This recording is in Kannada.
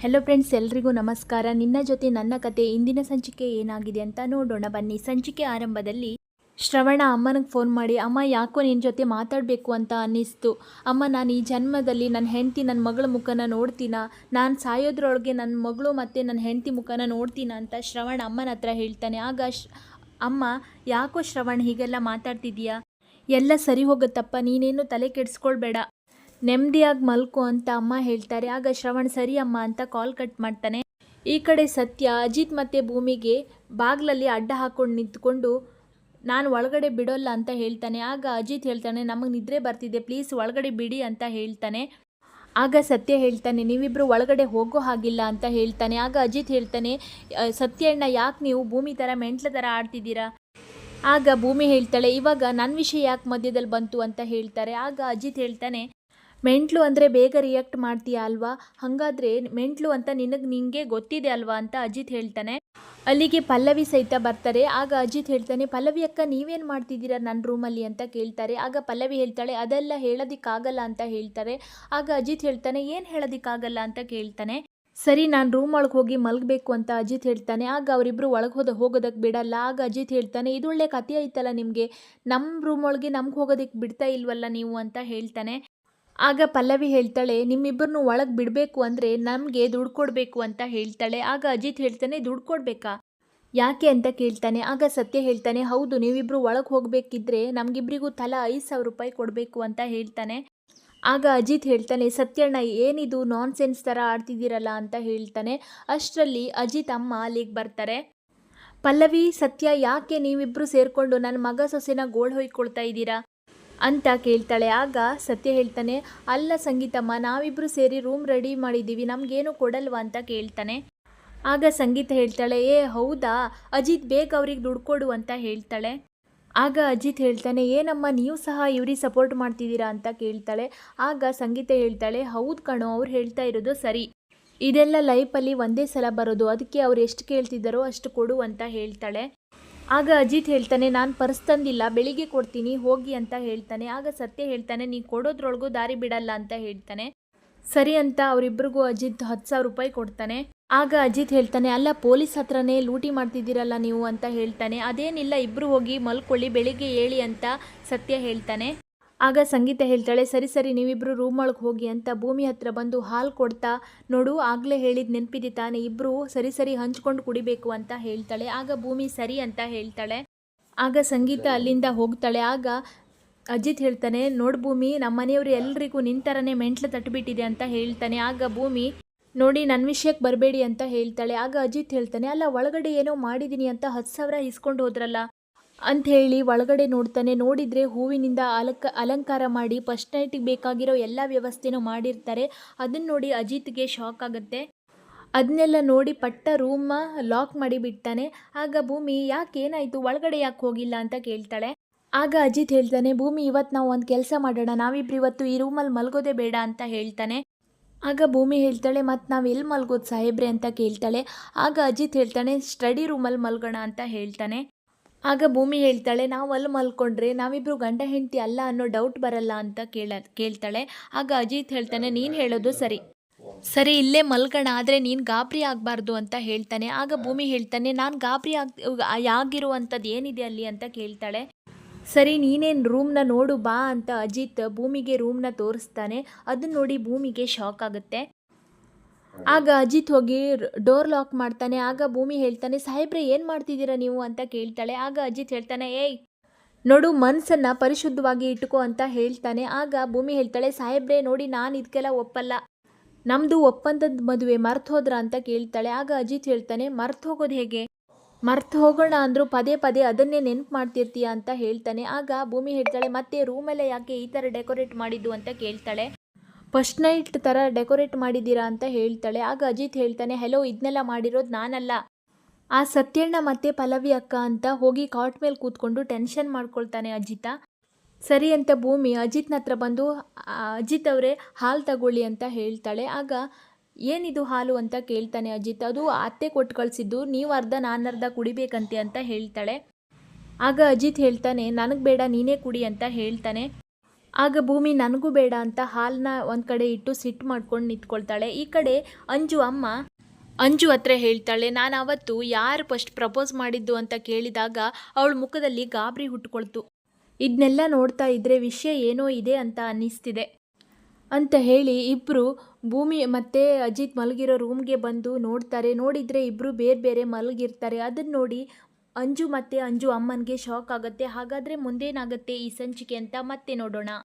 ಹೆಲೋ ಫ್ರೆಂಡ್ಸ್ ಎಲ್ರಿಗೂ ನಮಸ್ಕಾರ. ನಿನ್ನ ಜೊತೆ ನನ್ನ ಕತೆ ಇಂದಿನ ಸಂಚಿಕೆ ಏನಾಗಿದೆ ಅಂತ ನೋಡೋಣ. ಬನ್ನಿ, ಸಂಚಿಕೆ ಆರಂಭದಲ್ಲಿ ಶ್ರವಣ ಅಮ್ಮನಿಗೆ ಫೋನ್ ಮಾಡಿ, ಅಮ್ಮ, ಯಾಕೋ ನಿನ್ನ ಜೊತೆ ಮಾತಾಡಬೇಕು ಅಂತ ಅನ್ನಿಸ್ತು. ಅಮ್ಮ, ನಾನು ಈ ಜನ್ಮದಲ್ಲಿ ನನ್ನ ಹೆಂಡತಿ ನನ್ನ ಮಗಳ ಮುಖನ ನೋಡ್ತೀನ? ನಾನು ಸಾಯೋದ್ರೊಳಗೆ ನನ್ನ ಮಗಳು ಮತ್ತು ನನ್ನ ಹೆಂಡತಿ ಮುಖನ ನೋಡ್ತೀನ? ಅಂತ ಶ್ರವಣ ಅಮ್ಮನ ಹತ್ರ ಹೇಳ್ತಾನೆ. ಆಗ ಅಮ್ಮ, ಯಾಕೋ ಶ್ರವಣ್ ಹೀಗೆಲ್ಲ ಮಾತಾಡ್ತಿದೀಯಾ ಎಲ್ಲ ಸರಿ ಹೋಗುತ್ತಪ್ಪ. ನೀನೇನು ತಲೆ ಕೆಡಿಸ್ಕೊಳ್ಬೇಡ. ನೆಮ್ಮದಿಯಾಗಿ ಮಲ್ಕು ಅಂತ ಅಮ್ಮ ಹೇಳ್ತಾರೆ. ಆಗ ಶ್ರವಣ್ ಸರಿ ಅಮ್ಮ ಅಂತ ಕಾಲ್ ಕಟ್ ಮಾಡ್ತಾನೆ. ಈ ಕಡೆ ಸತ್ಯ ಅಜಿತ್ ಮತ್ತು ಭೂಮಿಗೆ ಬಾಗ್ಲಲ್ಲಿ ಅಡ್ಡ ಹಾಕೊಂಡು ನಿಂತ್ಕೊಂಡು ನಾನು ಒಳಗಡೆ ಬಿಡೋಲ್ಲ ಅಂತ ಹೇಳ್ತಾನೆ. ಆಗ ಅಜಿತ್ ಹೇಳ್ತಾನೆ ನಮಗೆ ನಿದ್ರೆ ಬರ್ತಿದೆ ಪ್ಲೀಸ್ ಒಳಗಡೆ ಬಿಡಿ ಅಂತ ಹೇಳ್ತಾನೆ. ಆಗ ಸತ್ಯ ಹೇಳ್ತಾನೆ ನೀವಿಬ್ಬರು ಒಳಗಡೆ ಹೋಗೋ ಹಾಗಿಲ್ಲ ಅಂತ ಹೇಳ್ತಾನೆ. ಆಗ ಅಜಿತ್ ಹೇಳ್ತಾನೆ "ಅ, ಸತ್ಯಣ್ಣ ಯಾಕೆ ನೀವು ಭೂಮಿ ಥರ ಮೆಂಟ್ಲ ಥರ ಆಡ್ತಿದ್ದೀರಾ? ಆಗ ಭೂಮಿ ಹೇಳ್ತಾಳೆ ಇವಾಗ ನನ್ನ ವಿಷಯ ಯಾಕೆ ಮಧ್ಯದಲ್ಲಿ ಬಂತು? ಅಂತ ಹೇಳ್ತಾರೆ. ಆಗ ಅಜಿತ್ ಹೇಳ್ತಾನೆ ಮೆಂಟ್ಲು ಅಂದರೆ ಬೇಗ ರಿಯಾಕ್ಟ್ ಮಾಡ್ತೀಯ ಅಲ್ವಾ? ಹಾಗಾದರೆ ಮೆಂಟ್ಲು ಅಂತ ನಿನಗೆ ನಿಂಗೆ ಗೊತ್ತಿದೆ ಅಲ್ವಾ ಅಂತ ಅಜಿತ್ ಹೇಳ್ತಾನೆ. ಅಲ್ಲಿಗೆ ಪಲ್ಲವಿ ಸಹಿತ ಬರ್ತಾರೆ. ಆಗ ಅಜಿತ್ ಹೇಳ್ತಾನೆ, ಪಲ್ಲವಿ ಅಕ್ಕ, ನೀವೇನು ಮಾಡ್ತಿದ್ದೀರಾ ನನ್ನ ರೂಮಲ್ಲಿ ಅಂತ ಕೇಳ್ತಾರೆ. ಆಗ ಪಲ್ಲವಿ ಹೇಳ್ತಾಳೆ, ಅದೆಲ್ಲ ಹೇಳೋದಕ್ಕಾಗಲ್ಲ ಅಂತ ಹೇಳ್ತಾರೆ. ಆಗ ಅಜಿತ್ ಹೇಳ್ತಾನೆ, ಏನು ಹೇಳೋದಕ್ಕಾಗಲ್ಲ ಅಂತ ಕೇಳ್ತಾನೆ. ಸರಿ, ನಾನು ರೂಮ್ ಒಳಗೆ ಹೋಗಿ ಮಲಗಬೇಕು ಅಂತ ಅಜಿತ್ ಹೇಳ್ತಾನೆ. ಆಗ ಅವರಿಬ್ಬರು ಒಳಗೆ ಹೋದ ಹೋಗೋದಕ್ಕೆ ಬಿಡಲ್ಲ. ಆಗ ಅಜಿತ್ ಹೇಳ್ತಾನೆ ಇದೊಳ್ಳೆ ಕಥೆ ಐತಲ್ಲ ನಿಮಗೆ. ನಮ್ಮ ರೂಮ್ ಒಳಗೆ ನಮ್ಗೆ ಹೋಗೋದಕ್ಕೆ ಬಿಡ್ತಾ ಇಲ್ವಲ್ಲ ನೀವು? ಅಂತ ಹೇಳ್ತಾನೆ. ಆಗ ಪಲ್ಲವಿ ಹೇಳ್ತಾಳೆ, ನಿಮ್ಮಿಬ್ಬರನ್ನು ಒಳಗೆ ಬಿಡಬೇಕು ಅಂದರೆ ನಮಗೆ ದುಡ್ಡು ಕೊಡಬೇಕು ಅಂತ ಹೇಳ್ತಾಳೆ. ಆಗ ಅಜಿತ್ ಹೇಳ್ತಾನೆ, ದುಡ್ಡು ಕೊಡಬೇಕಾ? ಯಾಕೆ? ಅಂತ ಕೇಳ್ತಾನೆ. ಆಗ ಸತ್ಯ ಹೇಳ್ತಾನೆ, ಹೌದು ನೀವಿಬ್ಬರು ಒಳಗೆ ಹೋಗಬೇಕಿದ್ರೆ ನಮಗಿಬ್ಬರಿಗೂ ತಲಾ ಐದು ಸಾವಿರ ರೂಪಾಯಿ ಕೊಡಬೇಕು ಅಂತ ಹೇಳ್ತಾನೆ. ಆಗ ಅಜಿತ್ ಹೇಳ್ತಾನೆ, ಸತ್ಯಣ್ಣ, ಏನಿದು? ನಾನ್ ಸೆನ್ಸ್ ಥರ ಆಡ್ತಿದ್ದೀರಲ್ಲ ಅಂತ ಹೇಳ್ತಾನೆ. ಅಷ್ಟರಲ್ಲಿ ಅಜಿತ್ ಅಮ್ಮ ಅಲ್ಲಿಗೆ ಬರ್ತಾರೆ. ಪಲ್ಲವಿ, ಸತ್ಯ, ಯಾಕೆ ನೀವಿಬ್ಬರು ಸೇರಿಕೊಂಡು ನನ್ನ ಮಗ ಸೊಸೆನ ಗೋಳ್ ಹೊಯ್ಕೊಳ್ತಾ ಇದ್ದೀರಾ? ಅಂತ ಕೇಳ್ತಾಳೆ. ಆಗ ಸತ್ಯ ಹೇಳ್ತಾನೆ, ಅಲ್ಲ ಸಂಗೀತಮ್ಮ ನಾವಿಬ್ಬರು ಸೇರಿ ರೂಮ್ ರೆಡಿ ಮಾಡಿದ್ದೀವಿ, ನಮಗೇನು ಕೊಡಲ್ವಾ ಅಂತ ಕೇಳ್ತಾನೆ. ಆಗ ಸಂಗೀತ ಹೇಳ್ತಾಳೆ, ಏ, ಹೌದಾ? ಅಜಿತ್ ಬೇಗ ಅವ್ರಿಗೆ ದುಡ್ಡು ಕೊಡು ಅಂತ ಹೇಳ್ತಾಳೆ. ಆಗ ಅಜಿತ್ ಹೇಳ್ತಾನೆ, ಏನಮ್ಮ, ನೀವು ಸಹ ಇವ್ರಿಗೆ ಸಪೋರ್ಟ್ ಮಾಡ್ತಿದ್ದೀರಾ ಅಂತ ಕೇಳ್ತಾಳೆ. ಆಗ ಸಂಗೀತ ಹೇಳ್ತಾಳೆ, ಹೌದು ಕಣೋ, ಅವ್ರು ಹೇಳ್ತಾ ಇರೋದು ಸರಿ. ಇದೆಲ್ಲ ಲೈಫಲ್ಲಿ ಒಂದೇ ಸಲ ಬರೋದು, ಅದಕ್ಕೆ ಅವ್ರು ಎಷ್ಟು ಕೇಳ್ತಿದ್ದಾರೋ ಅಷ್ಟು ಕೊಡು ಅಂತ ಹೇಳ್ತಾಳೆ. ಆಗ ಅಜಿತ್ ಹೇಳ್ತಾನೆ, ನಾನು ಪರ್ಸ್ ತಂದಿಲ್ಲ, ಬೆಳಿಗ್ಗೆ ಕೊಡ್ತೀನಿ, ಹೋಗಿ ಅಂತ ಹೇಳ್ತಾನೆ. ಆಗ ಸತ್ಯ ಹೇಳ್ತಾನೆ, ನೀ ಕೊಡೋದ್ರೊಳಗೂ ದಾರಿ ಬಿಡಲ್ಲ ಅಂತ ಹೇಳ್ತಾನೆ. ಸರಿ ಅಂತ ಅವರಿಬ್ಬರಿಗೂ ಅಜಿತ್ ಹತ್ತು ಸಾವಿರ ರೂಪಾಯಿ ಕೊಡ್ತಾನೆ. ಆಗ ಅಜಿತ್ ಹೇಳ್ತಾನೆ, ಅಲ್ಲ, ಪೊಲೀಸ್ ಹತ್ರನೇ ಲೂಟಿ ಮಾಡ್ತಿದ್ದೀರಲ್ಲ ನೀವು ಅಂತ ಹೇಳ್ತಾನೆ. ಅದೇನಿಲ್ಲ ಇಬ್ಬರು ಹೋಗಿ ಮಲ್ಕೊಳ್ಳಿ, ಬೆಳಿಗ್ಗೆ ಹೇಳಿ ಅಂತ ಸತ್ಯ ಹೇಳ್ತಾನೆ. ಆಗ ಸಂಗೀತ ಹೇಳ್ತಾಳೆ, ಸರಿ ಸರಿ ನೀವಿಬ್ಬರು ರೂಮ್ ಒಳಗೆ ಹೋಗಿ ಅಂತ ಭೂಮಿ ಹತ್ರ ಬಂದು ಹಾಲು ಕೊಡ್ತಾ ನೋಡು, ಆಗಲೇ ಹೇಳಿದ ನೆನಪಿದೆ ತಾನೆ ಇಬ್ಬರು ಸರಿ ಸರಿ ಹಂಚ್ಕೊಂಡು ಕುಡಿಬೇಕು ಅಂತ ಹೇಳ್ತಾಳೆ. ಆಗ ಭೂಮಿ ಸರಿ ಅಂತ ಹೇಳ್ತಾಳೆ. ಆಗ ಸಂಗೀತ ಅಲ್ಲಿಂದ ಹೋಗ್ತಾಳೆ. ಆಗ ಅಜಿತ್ ಹೇಳ್ತಾನೆ, ನೋಡು ಭೂಮಿ ನಮ್ಮ ಮನೆಯವರು ಎಲ್ರಿಗೂ ನಿನ್ ಥರನೇ ಮೆಂಟ್ಲು ತಟ್ಟಿಬಿಟ್ಟಿದೆ ಅಂತ ಹೇಳ್ತಾನೆ. ಆಗ ಭೂಮಿ, ನೋಡಿ ನನ್ನ ವಿಷಯಕ್ಕೆ ಬರಬೇಡಿ ಅಂತ ಹೇಳ್ತಾಳೆ. ಆಗ ಅಜಿತ್ ಹೇಳ್ತಾನೆ, ಅಲ್ಲ, ಒಳಗಡೆ ಏನೋ ಮಾಡಿದ್ದೀನಿ ಅಂತ ಹತ್ತು ಸಾವಿರ ಇಸ್ಕೊಂಡು ಹೋದ್ರಲ್ಲ ಅಂತ ಹೇಳಿ ಒಳಗಡೆ ನೋಡ್ತಾನೆ, ನೋಡಿದರೆ ಹೂವಿನಿಂದ ಅಲಕ, ಅಲಂಕಾರ ಮಾಡಿ, ಫಸ್ಟ್ ನೈಟಿಗೆ ಬೇಕಾಗಿರೋ ಎಲ್ಲ ವ್ಯವಸ್ಥೆನೂ ಮಾಡಿರ್ತಾರೆ. ಅದನ್ನು ನೋಡಿ ಅಜಿತ್ಗೆ ಶಾಕ್ ಆಗುತ್ತೆ. ಅದನ್ನೆಲ್ಲ ನೋಡಿ ಪಟ್ಟ ರೂಮ ಲಾಕ್ ಮಾಡಿ ಬಿಡ್ತಾನೆ. ಆಗ ಭೂಮಿ, ಯಾಕೆ, ಏನಾಯಿತು? ಒಳಗಡೆ ಯಾಕೆ ಹೋಗಿಲ್ಲ? ಅಂತ ಕೇಳ್ತಾಳೆ. ಆಗ ಅಜಿತ್ ಹೇಳ್ತಾನೆ, ಭೂಮಿ ಇವತ್ತು ನಾವು ಒಂದು ಕೆಲಸ ಮಾಡೋಣ. ನಾವಿಬ್ರು ಇವತ್ತು ಈ ರೂಮಲ್ಲಿ ಮಲ್ಗೋದೇ ಬೇಡ ಅಂತ ಹೇಳ್ತಾನೆ. ಆಗ ಭೂಮಿ ಹೇಳ್ತಾಳೆ ಮತ್ತು ನಾವು ಎಲ್ಲಿ ಮಲ್ಗೋದು ಸಾಹೇಬ್ರೆ? ಅಂತ ಕೇಳ್ತಾಳೆ. ಆಗ ಅಜಿತ್ ಹೇಳ್ತಾನೆ, ಸ್ಟಡಿ ರೂಮಲ್ಲಿ ಮಲ್ಗೋಣ ಅಂತ ಹೇಳ್ತಾನೆ. ಆಗ ಭೂಮಿ ಹೇಳ್ತಾಳೆ, ನಾವು ಅಲ್ಲಿ ಮಲ್ಕೊಂಡ್ರೆ ನಾವಿಬ್ರು ಗಂಡ ಹೆಂಡತಿ ಅಲ್ಲ ಅನ್ನೋ ಡೌಟ್ ಬರಲ್ಲ ಅಂತ ಕೇಳ, ಕೇಳ್ತಾಳೆ. ಆಗ ಅಜಿತ್ ಹೇಳ್ತಾನೆ, ನೀನು ಹೇಳೋದು ಸರಿ. ಸರಿ, ಇಲ್ಲೇ ಮಲ್ಗೋಣ, ಆದರೆ ನೀನು ಗಾಬರಿ ಆಗಬಾರ್ದು ಅಂತ ಹೇಳ್ತಾನೆ. ಆಗ ಭೂಮಿ ಹೇಳ್ತಾನೆ, ನಾನು ಗಾಬರಿ ಆಗ್ ಆಗಿರುವಂಥದ್ದು ಏನಿದೆ ಅಲ್ಲಿ? ಅಂತ ಕೇಳ್ತಾಳೆ. ಸರಿ, ನೀನೇನು ರೂಮ್ನ ನೋಡು ಬಾ ಅಂತ ಅಜಿತ್ ಭೂಮಿಗೆ ರೂಮ್ನ ತೋರಿಸ್ತಾನೆ. ಅದನ್ನ ನೋಡಿ ಭೂಮಿಗೆ ಶಾಕ್ ಆಗುತ್ತೆ. ಆಗ ಅಜಿತ್ ಹೋಗಿ ಡೋರ್ ಲಾಕ್ ಮಾಡ್ತಾನೆ. ಆಗ ಭೂಮಿ ಹೇಳ್ತಾನೆ, ಸಾಹೇಬ್ರೆ, ಏನು ಮಾಡ್ತಿದ್ದೀರಾ ನೀವು? ಅಂತ ಕೇಳ್ತಾಳೆ. ಆಗ ಅಜಿತ್ ಹೇಳ್ತಾನೆ, ಏಯ್, ನೋಡು ಮನಸ್ಸನ್ನು ಪರಿಶುದ್ಧವಾಗಿ ಇಟ್ಕೋ ಅಂತ ಹೇಳ್ತಾನೆ. ಆಗ ಭೂಮಿ ಹೇಳ್ತಾಳೆ, ಸಾಹೇಬ್ರೆ, ನೋಡಿ, ನಾನು ಇದಕ್ಕೆಲ್ಲ ಒಪ್ಪಲ್ಲ. ನಮ್ಮದು ಒಪ್ಪಂದದ ಮದುವೆ ಮರ್ತು ಹೋದ್ರ ಅಂತ ಕೇಳ್ತಾಳೆ. ಆಗ ಅಜಿತ್ ಹೇಳ್ತಾನೆ, ಮರ್ತು ಹೋಗೋದು ಹೇಗೆ? ಮರ್ತು ಹೋಗೋಣ ಅಂದರೂ ಪದೇ ಪದೇ ಅದನ್ನೇ ನೆನಪು ಮಾಡ್ತಿರ್ತೀಯ? ಅಂತ ಹೇಳ್ತಾನೆ. ಆಗ ಭೂಮಿ ಹೇಳ್ತಾಳೆ, ಮತ್ತೆ ರೂಮೆಲ್ಲ ಯಾಕೆ ಈ ಥರ ಡೆಕೋರೇಟ್ ಮಾಡಿದ್ದು? ಅಂತ ಕೇಳ್ತಾಳೆ. ಫಸ್ಟ್ ನೈಟ್ ಥರ ಡೆಕೋರೇಟ್ ಮಾಡಿದ್ದೀರಾ ಅಂತ ಹೇಳ್ತಾಳೆ. ಆಗ ಅಜಿತ್ ಹೇಳ್ತಾನೆ, ಹೆಲೋ ಇದನ್ನೆಲ್ಲ ಮಾಡಿರೋದು ನಾನಲ್ಲ. ಆ ಸತ್ಯಣ್ಣ ಮತ್ತೆ ಪಲ್ಲವಿ ಅಕ್ಕ ಅಂತ ಹೋಗಿ ಕಾಟ್ ಮೇಲೆ ಕೂತ್ಕೊಂಡು ಟೆನ್ಷನ್ ಮಾಡ್ಕೊಳ್ತಾನೆ ಅಜಿತ. ಸರಿ ಅಂತ ಭೂಮಿ, ಅಜಿತ್ನ ಹತ್ರ ಬಂದು ಅಜಿತ್ ಅವರೇ ಹಾಲು ತಗೊಳ್ಳಿ ಅಂತ ಹೇಳ್ತಾಳೆ. ಆಗ ಏನಿದು ಹಾಲು ಅಂತ ಕೇಳ್ತಾನೆ ಅಜಿತ್. ಅದು ಅತ್ತೆ ಕೊಟ್ಟು ಕಳಿಸಿದ್ದು, ನೀವು ಅರ್ಧ ನಾನು ಅರ್ಧ ಕುಡಿಬೇಕಂತೆ ಅಂತ ಹೇಳ್ತಾಳೆ. ಆಗ ಅಜಿತ್ ಹೇಳ್ತಾನೆ, ನನಗೆ ಬೇಡ, ನೀನೇ ಕುಡಿ ಅಂತ ಹೇಳ್ತಾನೆ. ಆಗ ಭೂಮಿ ನನಗೂ ಬೇಡ ಅಂತ ಹಾಲನ್ನ ಒಂದು ಕಡೆ ಇಟ್ಟು ಸಿಟ್ಟು ಮಾಡ್ಕೊಂಡು ನಿಂತ್ಕೊಳ್ತಾಳೆ. ಈ ಕಡೆ ಅಂಜು ಅಮ್ಮ ಅಂಜು ಹತ್ರ ಹೇಳ್ತಾಳೆ, ನಾನು ಅವತ್ತು ಯಾರು ಫಸ್ಟ್ ಪ್ರಪೋಸ್ ಮಾಡಿದ್ದು ಅಂತ ಕೇಳಿದಾಗ ಅವಳ ಮುಖದಲ್ಲಿ ಗಾಬರಿ ಹುಟ್ಟುಕೊಳ್ತು. ಇದನ್ನೆಲ್ಲ ನೋಡ್ತಾ ಇದ್ರೆ ವಿಷಯ ಏನೋ ಇದೆ ಅಂತ ಅನ್ನಿಸ್ತಿದೆ. ಅಂತ ಹೇಳಿ ಇಬ್ಬರು ಭೂಮಿ ಮತ್ತು ಅಜಿತ್ ಮಲಗಿರೋ ರೂಮ್ಗೆ ಬಂದು ನೋಡ್ತಾರೆ. ನೋಡಿದರೆ ಇಬ್ಬರು ಬೇರೆ ಬೇರೆ ಮಲಗಿರ್ತಾರೆ. ಅದನ್ನು ನೋಡಿ ಅಂಜು ಮತ್ತು ಅಂಜು ಅಮ್ಮನಿಗೆ ಶಾಕ್ ಆಗುತ್ತೆ. ಹಾಗಾದರೆ ಮುಂದೇನಾಗುತ್ತೆ ಈ ಸಂಚಿಕೆ ಅಂತ ಮತ್ತೆ ನೋಡೋಣ.